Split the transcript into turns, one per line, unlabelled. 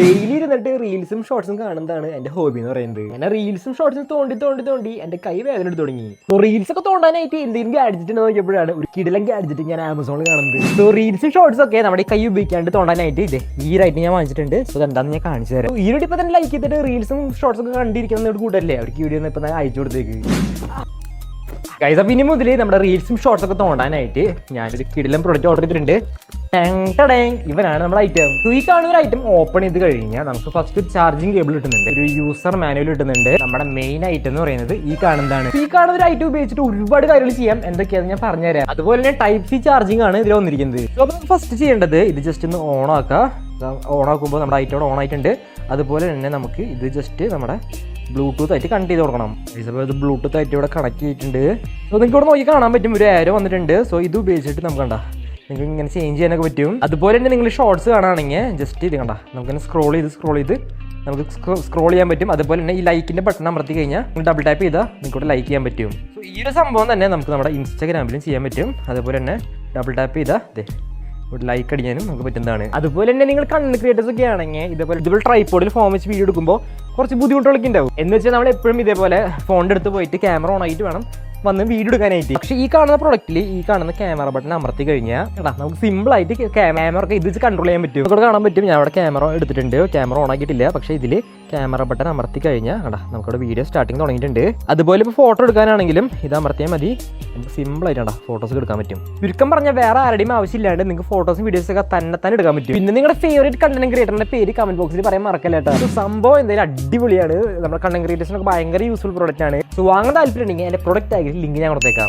Daily ഇരുന്നിട്ട് റീൽസും ഷോർട്സും കാണുന്നതാണ് എന്റെ ഹോബി എന്ന് പറയുന്നത്. അങ്ങനെ റീൽസും ഷോർട്സും തോണ്ടി തോണ്ടി തോണ്ടി എന്റെ കൈ വേദന എടുത്ത് തുടങ്ങി. സോ റീൽസ് ഒക്കെ തോണ്ടാനായിട്ട് എന്തെങ്കിലും ഗാഡ്ജറ്റ് നോക്കിയപ്പോഴാണ് ഒരു കിടിലം ഗാഡ്ജറ്റ് ഞാൻ ആമസോണിൽ കാണുന്നത്. സോ റീൽസും ഷോർട്സും ഒക്കെ നമ്മുടെ കൈ ഉപയോഗിക്കാണ്ട് തോണ്ടാനായിട്ട് ഇത് ഈ റൈറ്റ് ഞാൻ വാങ്ങിച്ചിട്ടുണ്ട്. സോ എന്താണെന്ന് ഞാൻ കാണിച്ചു തരാം. ഈ ഒരു ഇപ്പൊ തന്നെ ലൈക്ക് ചെയ്തിട്ട് റീൽസും ഷോർട്സും ഒക്കെ കണ്ടിരിക്കുന്ന ഒരു കൂട്ടല്ലേ അവർക്ക് വീഡിയോ ഇപ്പൊ അയച്ചു കൊടുത്തേക്ക്. ഗൈസ് അപ്പം ഇനി മുതൽ നമ്മുടെ റീൽസും ഷോർട്സ് ഒക്കെ തോണ്ടാനായിട്ട് ഞാനൊരു കിടിലം പ്രൊഡക്റ്റ് ഓർഡർ ചെയ്തിട്ടുണ്ട്. ടാങ്. ഇവനാണ് നമ്മുടെ ഐറ്റം ഈ കാണുന്ന ഒരു ഐറ്റം ഓപ്പൺ ചെയ്ത് കഴിഞ്ഞാൽ നമുക്ക് ഫസ്റ്റ് ചാർജിങ് കേബിൾ കിട്ടുന്നുണ്ട്. ഒരു യൂസർ മാനുവൽ കിട്ടുന്നുണ്ട്. നമ്മുടെ മെയിൻ ഐറ്റം എന്ന് പറയുന്നത് ഈ കാണുന്നതാണ്. ഈ കാണുന്ന ഒരു ഐറ്റം ഉപയോഗിച്ചിട്ട് ഒരുപാട് കാര്യങ്ങൾ ചെയ്യാം. എന്തൊക്കെയാണെന്ന് ഞാൻ പറഞ്ഞുതരാം. അതുപോലെ തന്നെ ടൈപ്പ് സി ചാർജിങ് ആണ് ഇതിൽ വന്നിരിക്കുന്നത്. സോ ഫസ്റ്റ് ചെയ്യേണ്ടത് ഇത് ജസ്റ്റ് ഒന്ന് ഓൺ ആക്കുക ഓൺ ആക്കുമ്പോൾ നമ്മുടെ ഐറ്റം ഓൺ ആയിട്ടുണ്ട്. അതുപോലെ തന്നെ നമുക്ക് ഇത് ജസ്റ്റ് നമ്മുടെ ബ്ലൂടൂത്ത് ആയിട്ട് കണക്ട് ചെയ്ത് കൊടുക്കണം. അപ്പോൾ ഇത് ബ്ലൂടൂത്ത് ആയിട്ട് ഇവിടെ കണക്ട് ചെയ്തിട്ടുണ്ട്. സോ നിങ്ങൾക്ക് ഇവിടെ നോക്കി കാണാൻ പറ്റും. ഒരു ആരോ വന്നിട്ടുണ്ട്. സോ ഇത് ഉപയോഗിച്ചിട്ട് നമുക്ക് കണ്ട നിങ്ങൾക്ക് ഇങ്ങനെ ചേഞ്ച് ചെയ്യാനൊക്കെ പറ്റും. അതുപോലെ തന്നെ നിങ്ങൾ ഷോർട്സ് കാണുകയാണെങ്കിൽ ജസ്റ്റ് ഇത് കണ്ട നമുക്കിങ്ങനെ സ്ക്രോൾ ചെയ്ത് സ്ക്രോൾ ചെയ്ത് നമുക്ക് സ്ക്രോൾ ചെയ്യാൻ പറ്റും. അതുപോലെ തന്നെ ഈ ലൈക്കിന്റെ ബട്ടൺ അമർത്തി കഴിഞ്ഞാൽ നിങ്ങൾ ഡബിൾ ടാപ്പ് ചെയ്താൽ നിങ്ങൾക്ക് ലൈക്ക് ചെയ്യാൻ പറ്റും. സോ ഈ ഒരു സംഭവം തന്നെ നമുക്ക് നമ്മുടെ ഇൻസ്റ്റാഗ്രാമിലും ചെയ്യാൻ പറ്റും. അതുപോലെ തന്നെ ഡബിൾ ടാപ്പ് ചെയ്താൽ അതെ ഒരു ലൈക്ക് അടിക്കാനും നമുക്ക് പറ്റുന്നതാണ്. അതുപോലെ തന്നെ നിങ്ങൾ കണ്ണ് ക്രിയേറ്റേഴ്സ് ഒക്കെ ആണെങ്കിൽ ഇതേപോലെ ഇതുപോലെ ട്രൈപോഡിൽ ഫോം വെച്ച് വീഡിയോ എടുക്കുമ്പോൾ കുറച്ച് ബുദ്ധിമുട്ടുകളൊക്കെ ഉണ്ടാവും. എന്ന് വെച്ചാൽ നമ്മൾ എപ്പോഴും ഇതേപോലെ ഫോണിന്റെ അടുത്ത് പോയിട്ട് ക്യാമറ ഓൺ ആയിട്ട് വേണം. വന്ന് വീഡിയോ എടുക്കാനായിട്ട്. പക്ഷെ ഈ കാണുന്ന പ്രൊഡക്റ്റിൽ ഈ കാണുന്ന ക്യാമറ ബട്ടൺ അമർത്തി കഴിഞ്ഞാൽ നമുക്ക് സിമ്പിൾ ആയിട്ട് ക്യാമറ ഒക്കെ ഇത് കൺട്രോൾ ചെയ്യാൻ പറ്റും. ഇവിടെ കാണാൻ പറ്റും. ഞാൻ അവിടെ ക്യാമറ എടുത്തിട്ടുണ്ട്. ക്യാമറ ഓൺ ആക്കിയിട്ടില്ല. പക്ഷേ ഇതിൽ ക്യാമറ ബട്ടൺ അമർത്തി കഴിഞ്ഞാൽ അടാ നമുക്കവിടെ വീഡിയോ സ്റ്റാർട്ടിങ് തുടങ്ങിയിട്ടുണ്ട്. അതുപോലെ ഇപ്പോൾ ഫോട്ടോ എടുക്കാനാണെങ്കിലും ഇത് അമർത്തിയാൽ മതി. നമുക്ക് സിമ്പിൾ ആയിട്ടാണ് ഫോട്ടോസ് എടുക്കാൻ പറ്റും. ചുരുക്കം പറഞ്ഞാൽ വേറെ ആരുടെയും ആവശ്യമില്ലാണ്ട് നിങ്ങൾക്ക് ഫോട്ടോസും വീഡിയോസും ഒക്കെ തന്നെ തന്നെ എടുക്കാൻ പറ്റും. പിന്നെ നിങ്ങളുടെ ഫേവറേറ്റ് കണ്ടന്റ് ക്രിയേറ്ററിന്റെ പേര് കമന്റ് ബോക്സിൽ പറയാൻ മറക്കല്ലേട്ടോ സംഭവം എന്തായാലും അടിപൊളിയാണ്. നമ്മുടെ കണ്ടന്റ് ക്രിയേറ്റേഴ്സിനൊക്കെ ഭയങ്കര യൂസ്ഫുൾ പ്രോഡക്റ്റ് ആണ്. സോ വാങ്ങാൻ താല്പര്യം ഉണ്ടെങ്കിൽ എന്റെ പ്രൊഡക്റ്റ് ആയിട്ട് ലിങ്ക് ഞാൻ കൊടുത്തേക്കാം.